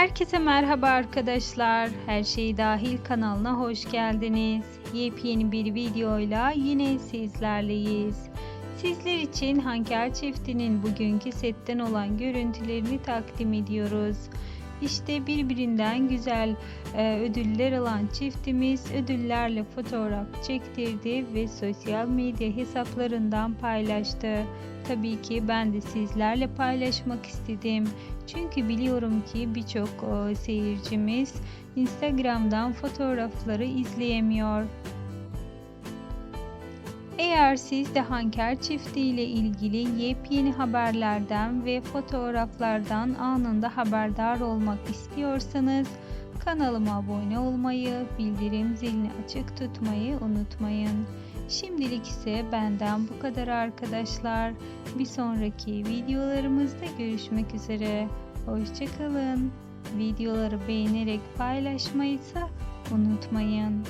Herkese merhaba arkadaşlar. Her şey dahil kanalına hoş geldiniz. Yepyeni bir videoyla yine sizlerleyiz. Sizler için Hanker çiftinin bugünkü setten olan görüntülerini takdim ediyoruz. İşte birbirinden güzel e, ödüller alan çiftimiz ödüllerle fotoğraf çektirdi ve sosyal medya hesaplarından paylaştı. Tabii ki ben de sizlerle paylaşmak istedim. Çünkü biliyorum ki birçok e, seyircimiz Instagram'dan fotoğrafları izleyemiyor. Eğer siz de Hanker çifti ile ilgili yepyeni haberlerden ve fotoğraflardan anında haberdar olmak istiyorsanız kanalıma abone olmayı, bildirim zilini açık tutmayı unutmayın. Şimdilik ise benden bu kadar arkadaşlar. Bir sonraki videolarımızda görüşmek üzere. Hoşçakalın. Videoları beğenerek paylaşmayı ise unutmayın.